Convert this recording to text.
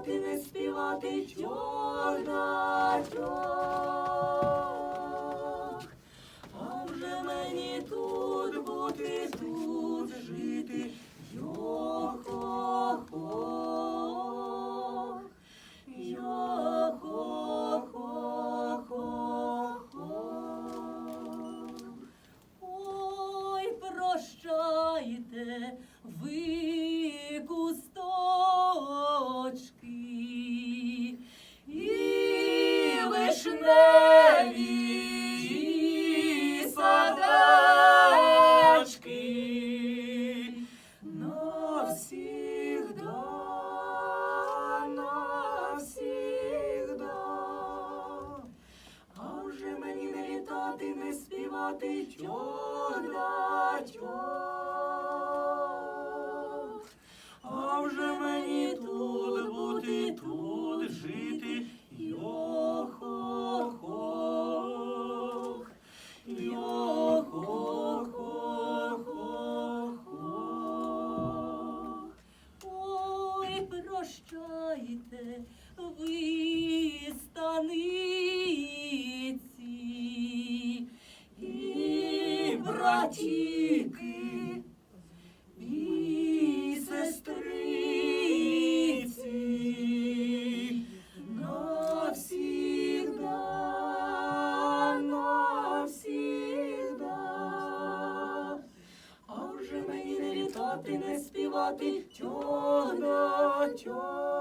літати, не співати тьох да. А вже мені тут бути, тут жити, йо-хо-хо. Ой, прощайте, ви не літати, не співати тьох да. А вже мені тут бути, тут жити, йо-хо-хо, йо-хо-хо-хо. Ой, прощайте, ви станиці братіки, і сестриці. Навсігда, навсігда. А вже мені не літати, не співати тьох да тьох.